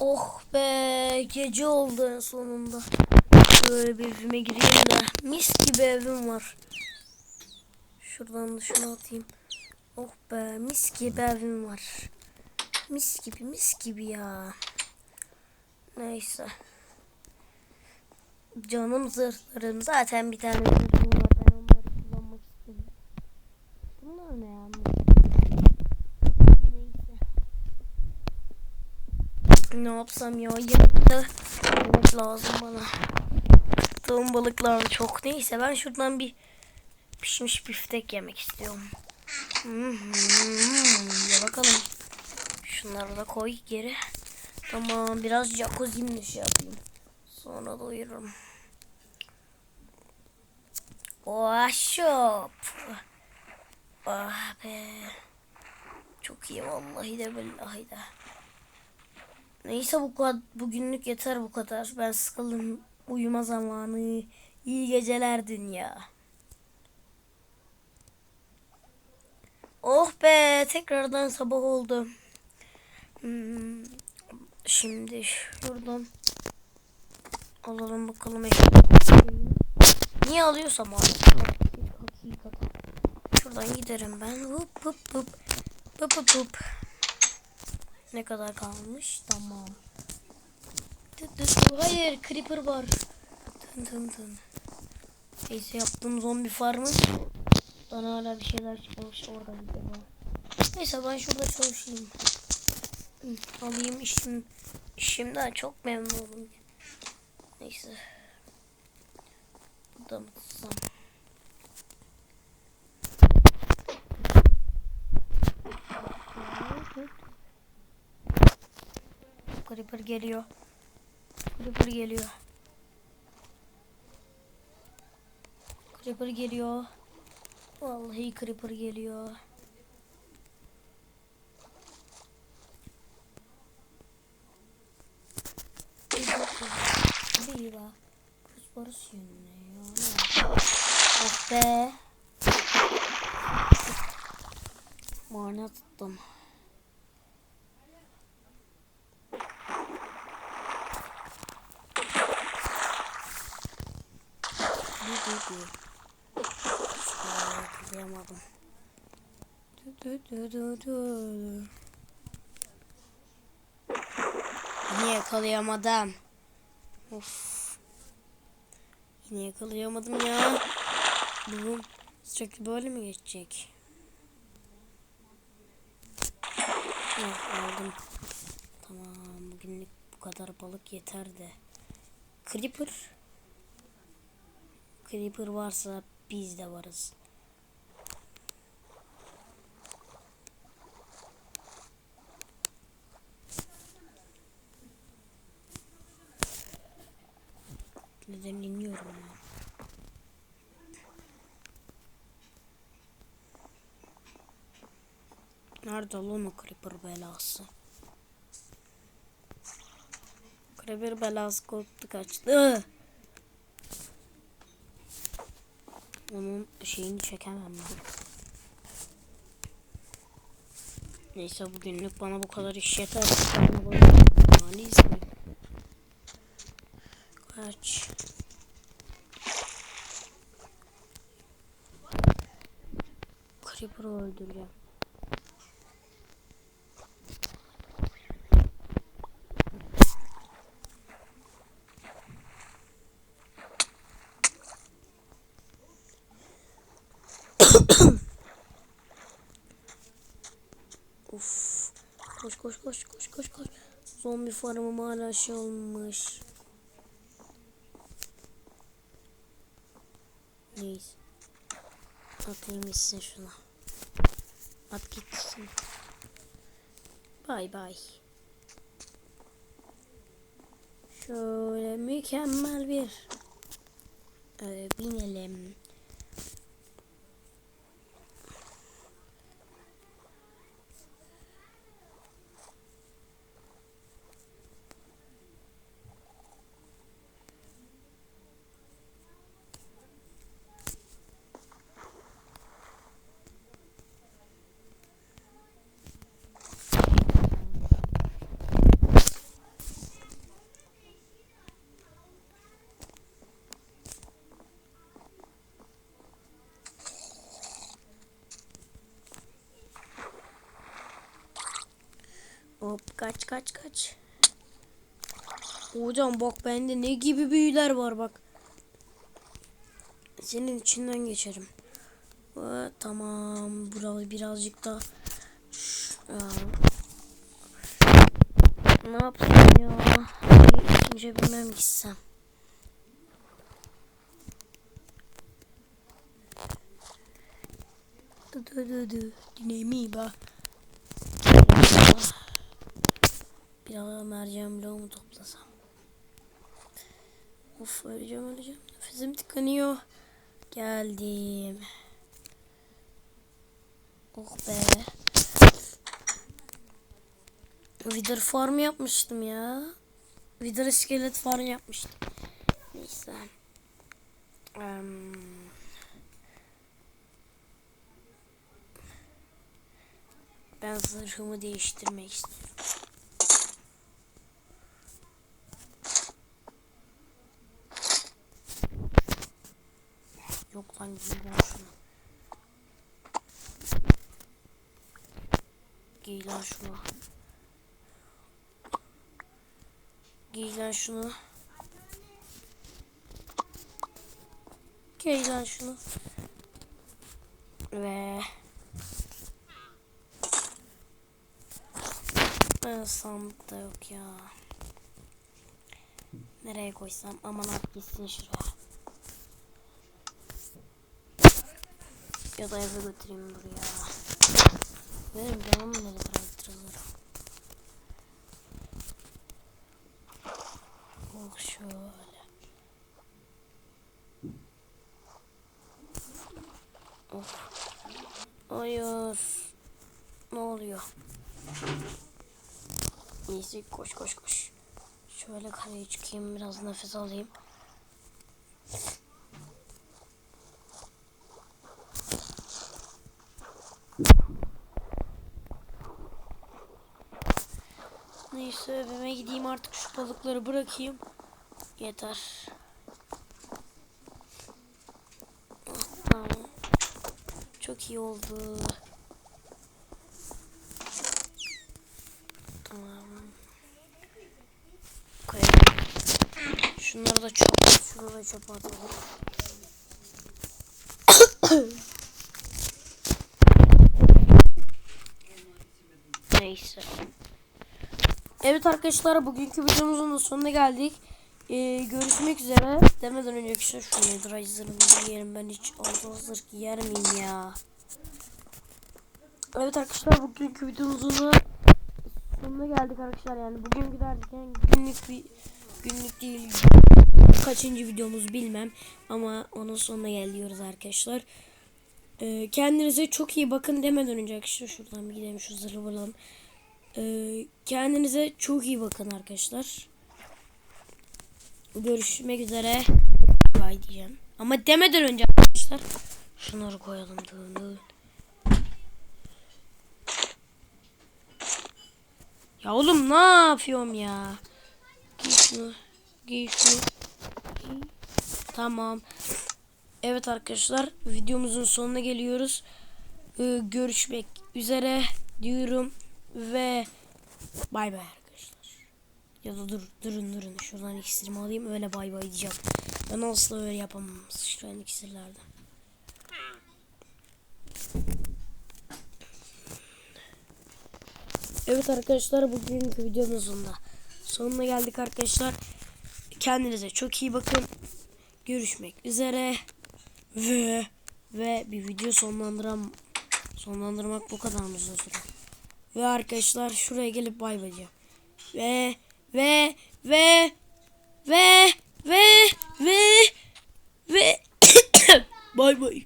Oh be gece oldu en sonunda. Böyle bir evime gireyim de mis gibi evim var. Şuradan da şunu atayım. Oh be mis gibi evim var. Mis gibi mis gibi ya. Neyse. Canım zırhlarım zaten bir tane zırhım var. Ben onları kullanmak istemiyorum. Bunlar ne ya? Neyse. Ne yapsam ya? Yanımda yemek lazım bana. Tuttuğum balıklar çok. Neyse ben şuradan bir pişmiş biftek yemek istiyorum. Ya bakalım. Şunları da koy geri. Tamam biraz jacuzzi'mle şey yapayım. Sonra doyururum. Oh şop. Ah be. Çok iyi vallahi de billahi de. Neyse bu kadar bugünlük yeter bu kadar. Ben sıkıldım. Uyuma zamanı. İyi geceler dünya. Oh be tekrardan sabah oldu. Hmm, Şimdi şuradan alalım bakalım. Niye alıyorsam abi. Şuradan giderim ben. Hıp hıp hıp. Hıp hıp hıp. Ne kadar kalmış? Tamam. Hayır creeper var. Tın tın tın. Neyse yaptığım zombi farmı. Bana hala bir şeyler çıkmamış. Orada bir. Neyse ben şurada çalışayım. Alayım işim. İşimden çok memnun oldum. Neyse. Burada mı tutsam? Creeper geliyor. Creeper geliyor. Creeper geliyor. Vallahi Creeper geliyor. Viva. Prosporzione. Oh be. Mana tuttum. Du, du, du. Şöyle yakalayamadım. Du, du, du, du, du. Yine yakalayamadım. Of. Yine yakalayamadım ya. Bu sürekli böyle mi geçecek? Oh, aldım. Tamam bugünlük bu kadar balık yeter de. Creeper. Creeper varsa biz de varız. Neden iniyorum ya? Nerede lan o creeper belası? Creeper belası korktu kaçtı. Onun şeyini çekemem ben. Neyse bugünlük bana bu kadar iş yeter. Ani ismi. Kaç. Creeper'ı öldüreceğim. Uf. Koş koş koş koş koş koş. Zombi farmım hala şey olmuş. Neyse. Atayım gitsin şuna. At gitsin. Bay bay. Şöyle mükemmel bir ee, binelim. Kaç kaç kaç. Hocam bak bende ne gibi büyüler var bak. Senin içinden geçerim. Aa, tamam. Buralı birazcık da. Ne yapayım ya? İkinci bilmem gitsem. Dı dı dı. Dinemi ba. Biraz mercan bloğumu toplasam. Of öleceğim öleceğim. Nefesim tıkanıyor. Geldim. Oh be. Wither farm yapmıştım ya. Wither iskelet farm yapmıştım. Neyse. Em, ben zırhımı değiştirmek istiyorum. Yok lan giy lan şunu. Giy lan şunu. Giy lan şunu. Giy lan şunu. Ve Ben sandıkta yok ya. Nereye koysam aman at gitsin şuraya. Ya da eve götüreyim buraya. Benim canım nereye bıraktırılır. Oh şöyle. Of. Hayır. Ne oluyor? Neyse koş koş koş. Şöyle kaleye çıkayım biraz nefes alayım. Neyse evime gideyim artık şu balıkları bırakayım. Yeter. Çok iyi oldu. Tamam. Koyalım. Şunları da çöp, şunu da çöpe atalım. Neyse. Evet arkadaşlar bugünkü videomuzun da sonuna geldik. Ee, görüşmek üzere. Demeden önce işte şu nedir zırhımızı giyerim. Ben hiç altın zırh giyer miyim ya? Evet arkadaşlar bugünkü videomuzun da sonuna geldik arkadaşlar. Yani bugün giderken günlük bir günlük değil kaçıncı videomuz bilmem ama onun sonuna geliyoruz arkadaşlar. Ee, kendinize çok iyi bakın demeden önce arkadaşlar şuradan bir gidelim şu zırhı bulalım. Ee, kendinize çok iyi bakın arkadaşlar. Görüşmek üzere. Bay diyeceğim. Ama demeden önce arkadaşlar şunları koyalım. Dur, dur. Ya oğlum ne yapıyorum ya? Giy şunu. Giy şunu. Tamam. Evet arkadaşlar videomuzun sonuna geliyoruz. Ee, görüşmek üzere diyorum ve bay bay arkadaşlar. Ya da dur durun durun şuradan iksirimi alayım öyle bay bay diyeceğim. Ben asla öyle yapamam sıçrayan iksirlerden. Evet arkadaşlar bugünkü videomuzun da sonuna geldik arkadaşlar. Kendinize çok iyi bakın. Görüşmek üzere. Ve ve bir video sonlandıram sonlandırmak bu kadar uzun süre? Ve arkadaşlar şuraya gelip bay bay. Ve ve ve ve ve ve ve bay bay.